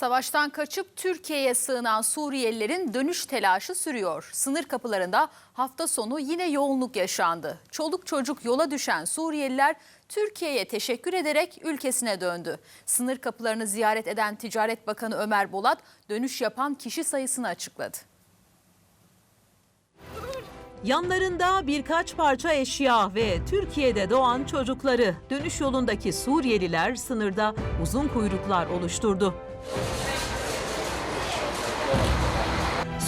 Savaştan kaçıp Türkiye'ye sığınan Suriyelilerin dönüş telaşı sürüyor. Sınır kapılarında hafta sonu yine yoğunluk yaşandı. Çoluk çocuk yola düşen Suriyeliler Türkiye'ye teşekkür ederek ülkesine döndü. Sınır kapılarını ziyaret eden Ticaret Bakanı Ömer Bolat dönüş yapan kişi sayısını açıkladı. Yanlarında birkaç parça eşya ve Türkiye'de doğan çocukları dönüş yolundaki Suriyeliler sınırda uzun kuyruklar oluşturdu.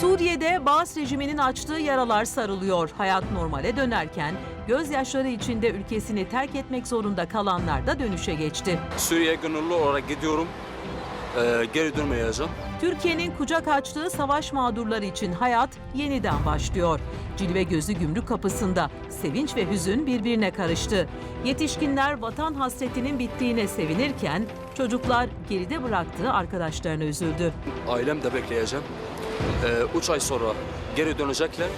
Suriye'de Baas rejiminin açtığı yaralar sarılıyor. Hayat normale dönerken gözyaşları içinde ülkesini terk etmek zorunda kalanlar da dönüşe geçti. Suriye gönüllü olarak gidiyorum. Ee, geri dönmeyeceğim. Türkiye'nin kucak açtığı savaş mağdurları için hayat yeniden başlıyor. Cilve gözü gümrük kapısında sevinç ve hüzün birbirine karıştı. Yetişkinler vatan hasretinin bittiğine sevinirken çocuklar geride bıraktığı arkadaşlarına üzüldü. Ailem de bekleyeceğim. Ee, üç ay sonra geri dönecekler.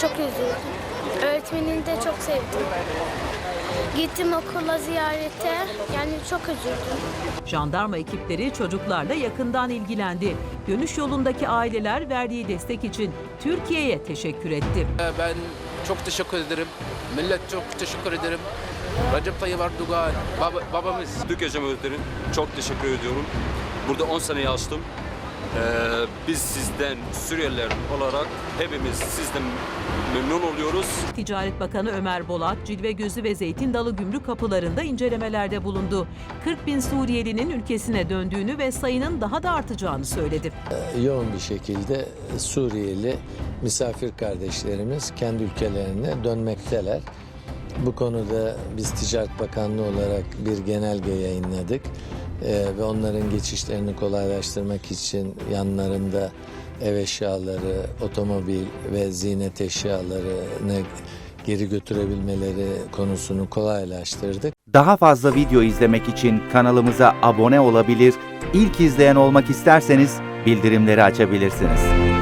Çok üzüldüm. Öğretmenini de çok sevdim. Gittim okula ziyarete. Yani çok üzüldüm. Jandarma ekipleri çocuklarla yakından ilgilendi. Dönüş yolundaki aileler verdiği destek için Türkiye'ye teşekkür etti. Ben çok teşekkür ederim. Millet çok teşekkür ederim. Recep Tayyip Erdoğan, baba, babamız. Türkiye Cumhuriyeti'ne çok teşekkür ediyorum. Burada 10 sene yaşadım. Ee, biz sizden Suriyeliler olarak hepimiz sizden memnun oluyoruz. Ticaret Bakanı Ömer Bolat, Cilve Gözü ve Zeytin Dalı gümrük kapılarında incelemelerde bulundu. 40 bin Suriyelinin ülkesine döndüğünü ve sayının daha da artacağını söyledi. yoğun bir şekilde Suriyeli misafir kardeşlerimiz kendi ülkelerine dönmekteler. Bu konuda biz Ticaret Bakanlığı olarak bir genelge yayınladık Ee, ve onların geçişlerini kolaylaştırmak için yanlarında ev eşyaları, otomobil ve ziynet eşyalarını geri götürebilmeleri konusunu kolaylaştırdık. Daha fazla video izlemek için kanalımıza abone olabilir, ilk izleyen olmak isterseniz bildirimleri açabilirsiniz.